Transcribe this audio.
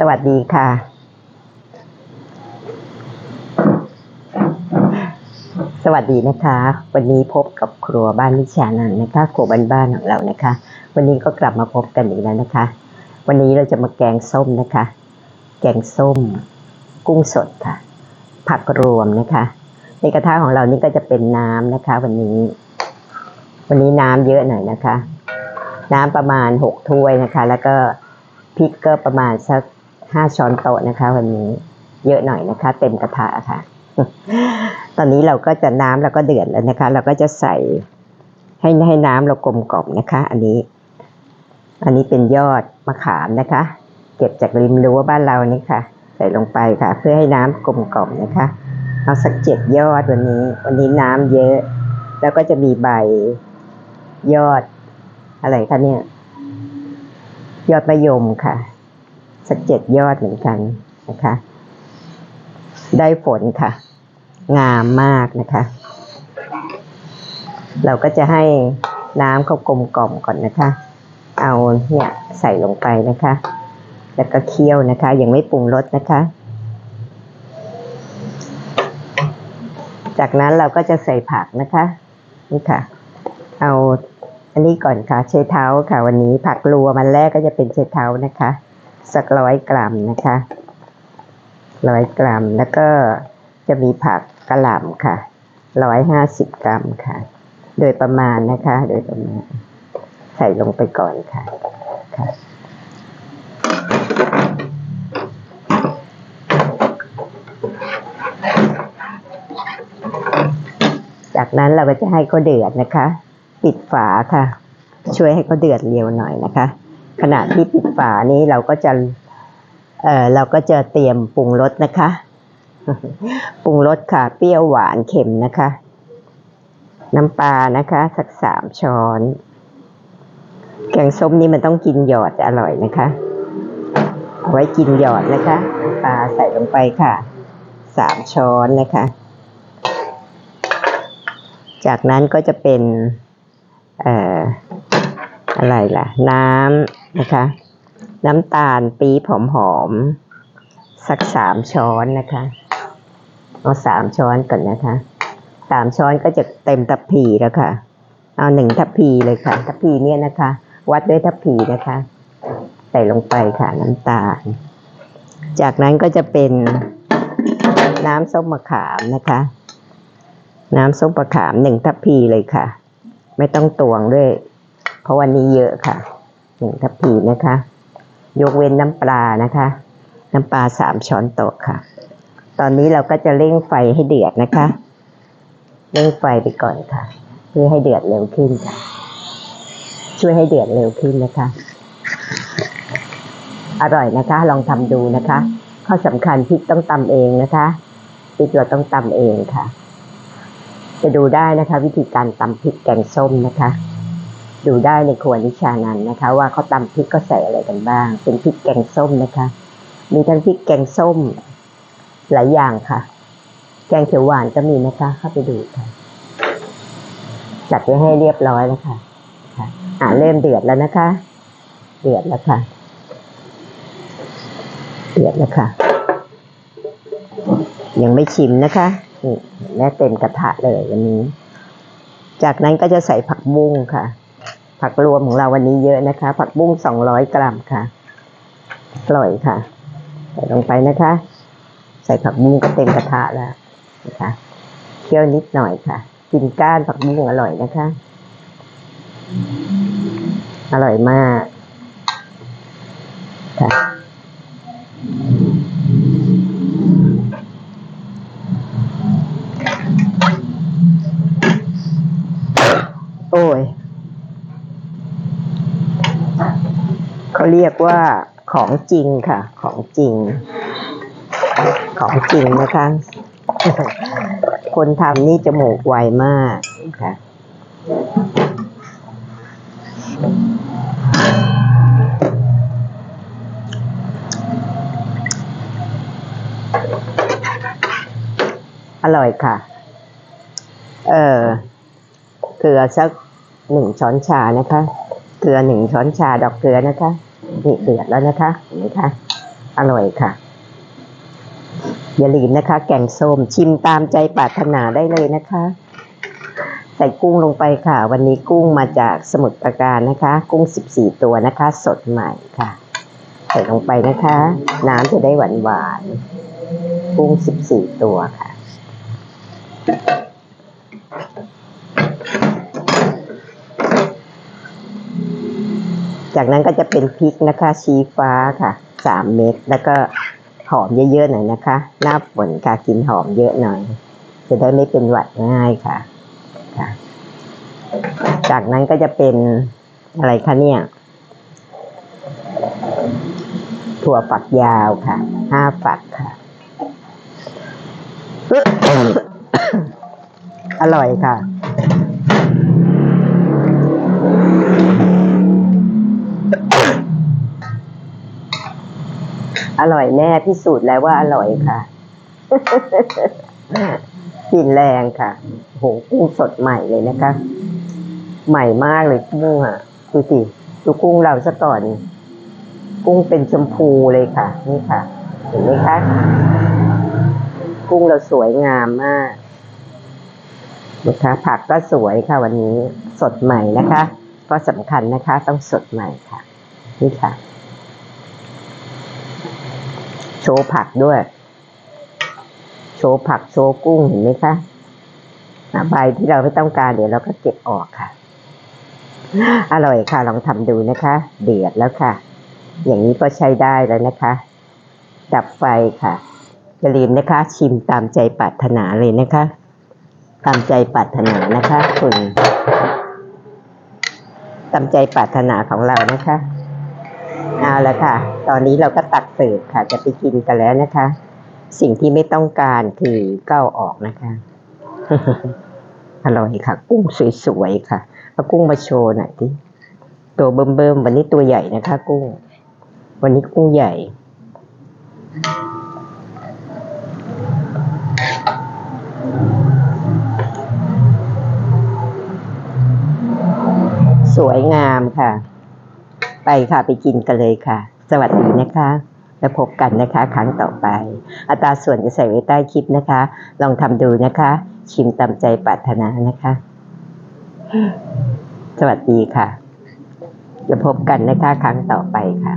สวัสดีค่ะสวัสดีนะคะ วันนี้พบกับครัวบ้านวิชานันนะคะครัวบ้านๆของเรานะคะ วันนี้ก็กลับมาพบกันอีกแล้วนะคะ วันนี้เราจะมาแกงส้มนะคะ แกงส้ม กุ้งสดค่ะ ผักรวมนะคะ ในกระทะของเรานี่ก็จะเป็นน้ำนะคะ วันนี้ วันนี้น้ำเยอะหน่อยนะคะ น้ำประมาณหกถ้วยนะคะ แล้วก็พริกก็ประมาณสัก ห้าช้อนโต๊ะนะคะ วันนี้เยอะหน่อยนะคะ เต็มกระทะค่ะ ตอนนี้เราก็จะน้ำเราก็เดือดแล้วนะคะ เราก็จะใส่ให้ให้น้ำเรากลมกล่อมนะคะ อันนี้ อันนี้เป็นยอดมะขามนะคะ เก็บจากริมรั้วบ้านเรานี่ค่ะ ใส่ลงไปค่ะ เพื่อให้น้ำกลมกล่อมนะคะเอาสักเจ็ดยอดวันนี้ วันนี้น้ำเยอะ แล้วก็จะมีใบยอดอะไรคะเนี่ย ยอดมะยมค่ะ สักเจ็ดยอดเหมือนกันนะคะ ได้ฝนค่ะ งามมากนะคะ เราก็จะให้น้ำเขากลมกล่อมก่อนนะคะ เอาเนี่ยใส่ลงไปนะคะ แล้วก็เคี่ยวนะคะ ยังไม่ปรุงรสนะคะ จากนั้นเราก็จะใส่ผักนะคะนี่ค่ะ เอาอันนี้ก่อนค่ะเชเท้าค่ะ วันนี้ผักรัวมมันแรกก็จะเป็นเชเท้านะคะ สักร้อยกรัมนะคะร้อยกรัม แล้วก็จะมีผักกระหล่ำค่ะร้อยห้าสิบกรัมค่ะ โดยประมาณนะคะ โดยประมาณ ใส่ลงไปก่อนค่ะค่ะจากนั้นเราก็จะให้เขาเดือดนะคะ ปิดฝาค่ะ ช่วยให้เขาเดือดเร็วหน่อยนะคะ ขณะที่ปิดฝานี้เราก็จะเอ่อเราก็จะเตรียมปรุงรสนะคะ ปรุงรสค่ะ เปรี้ยวหวานเค็มนะคะ น้ำปลานะคะ สักสามช้อน แกงส้มนี่มันต้องกินหยอดอร่อยนะคะเอาไว้กินหยอดนะคะปลาใส่ลงไปค่ะสามช้อนนะคะ จากนั้นก็จะเป็น เอ่อ อะไรล่ะ น้ำนะคะ น้ำตาลปี๊บหอมๆสักสามช้อนนะคะเอาสามช้อนก่อนนะคะสามช้อนก็จะเต็มทัพพีแล้วค่ะ เอาหนึ่งทัพพีเลยค่ะ ทัพพีเนี่ยนะคะ วัดด้วยทัพพีนะคะ ใส่ลงไปค่ะน้ำตาล จากนั้นก็จะเป็นน้ำส้มมะขามนะคะ น้ำส้มมะขามหนึ่งทัพพีเลยค่ะ ไม่ต้องตวงด้วย เพราะวันนี้เยอะค่ะหนึ่งทัพพีนะคะ ยกเว้นน้ำปลานะคะ น้ำปลาสามช้อนโต๊ะค่ะ ตอนนี้เราก็จะเร่งไฟให้เดือดนะคะ เร่งไฟไปก่อนค่ะ เพื่อให้เดือดเร็วขึ้นค่ะ ช่วยให้เดือดเร็วขึ้นนะคะ อร่อยนะคะ ลองทำดูนะคะข้อสำคัญพริกต้องตำเองนะคะพริกเราต้องตำเองค่ะ จะดูได้นะคะ วิธีการตำพริกแกงส้มนะคะ ดูได้ในครัวนิชานันนะคะ ว่าเขาตำพริกก็ใส่อะไรกันบ้าง เป็นพริกแกงส้มนะคะ มีทั้งพริกแกงส้ม หลายอย่างค่ะ แกงเขียวหวานก็มีนะคะ เข้าไปดูค่ะ จัดไว้ให้เรียบร้อยแล้วค่ะค่ะอ่าเริ่มเดือดแล้วนะคะ เดือดแล้วค่ะ เดือดแล้วค่ะ ยังไม่ชิมนะคะนี่แม่เต็มกระทะเลยวันนี้ จากนั้นก็จะใส่ผักบุ้งค่ะ ผักรวมของเราวันนี้เยอะนะคะ ผักบุ้งสองร้อยกรัมค่ะอร่อยค่ะ ใส่ลงไปนะคะ ใส่ผักบุ้งก็เต็มกระทะแล้วนะคะเคี่ยวนิดหน่อยค่ะ กินก้านผักบุ้งอร่อยนะคะ อร่อยมากค่ะโอ้ย เขาเรียกว่าของจริงค่ะ ของจริง ของจริงนะคะ คนทำนี่จมูกไวมากค่ะอร่อยค่ะ เออเกลือสักหนึ่งช้อนชานะคะ เกลือหนึ่งช้อนชาดอกเกลือนะคะ นี่เดือดแล้วนะคะเห็นไหมคะอร่อยค่ะ อย่าลืมนะคะ แกงส้มชิมตามใจปรารถนาได้เลยนะคะ ใส่กุ้งลงไปค่ะ วันนี้กุ้งมาจากสมุทรปราการนะคะ กุ้ง 14 ตัวนะคะ สดใหม่ค่ะ ใส่ลงไปนะคะ น้ำจะได้หวานหวานกุ้ง 14 ตัวค่ะ จากนั้นก็จะเป็นพริกนะคะ ชี้ฟ้าค่ะสามเม็ดแล้วก็หอมเยอะๆหน่อยนะคะ หน้าฝนค่ะกินหอมเยอะหน่อย จะได้ไม่เป็นหวัดง่ายค่ะค่ะ จากนั้นก็จะเป็นอะไรคะเนี่ย ถั่วฝักยาวค่ะห้าฝักค่ะ อร่อยค่ะ อ ร่อยแน่พิสูจน์แล้วว่าอร่อยค่ะกลิ่นแรงค่ะโหกุ้งสดใหม่เลยนะคะ ใหม่มากเลยกุ้งอะดูสิดูกุ้งเราซะก่อน กุ้งเป็นชมพูเลยค่ะ นี่ค่ะ เห็นไหมคะ กุ้งเราสวยงามมากนะคะผักก็สวยค่ะวันนี้สดใหม่นะคะ ก็สำคัญนะคะต้องสดใหม่ค่ะ นี่ค่ะ โชว์ผักด้วย โชว์ผักโชว์กุ้งเห็นไหมคะใบที่เราไม่ต้องการเดี๋ยวเราก็เก็บออกค่ะ อร่อยค่ะ ลองทำดูนะคะ เดือดแล้วค่ะ อย่างนี้ก็ใช้ได้แล้วนะคะ ดับไฟค่ะอย่าลืมนะคะ ชิมตามใจปรารถนาเลยนะคะ ตามใจปรารถนานะคะ คุณตามใจปรารถนาของเรานะคะ เอาละค่ะ ตอนนี้เราก็ตักเสิร์ฟค่ะ จะไปกินกันแล้วนะคะ สิ่งที่ไม่ต้องการคือเก้าออกนะคะ อร่อยค่ะ กุ้งสวยๆค่ะ เอากุ้งมาโชว์หน่อยดิตัวเบิ่มๆวันนี้ตัวใหญ่นะคะ กุ้ง วันนี้กุ้งใหญ่สวยงามค่ะ ไปค่ะไปกินกันเลยค่ะ สวัสดีนะคะ แล้วพบกันนะคะ ครั้งต่อไป อัตราส่วนจะใส่ไว้ใต้คลิปนะคะ ลองทำดูนะคะ ชิมตามใจปรารถนานะคะ สวัสดีค่ะจะพบกันนะคะ ครั้งต่อไปค่ะ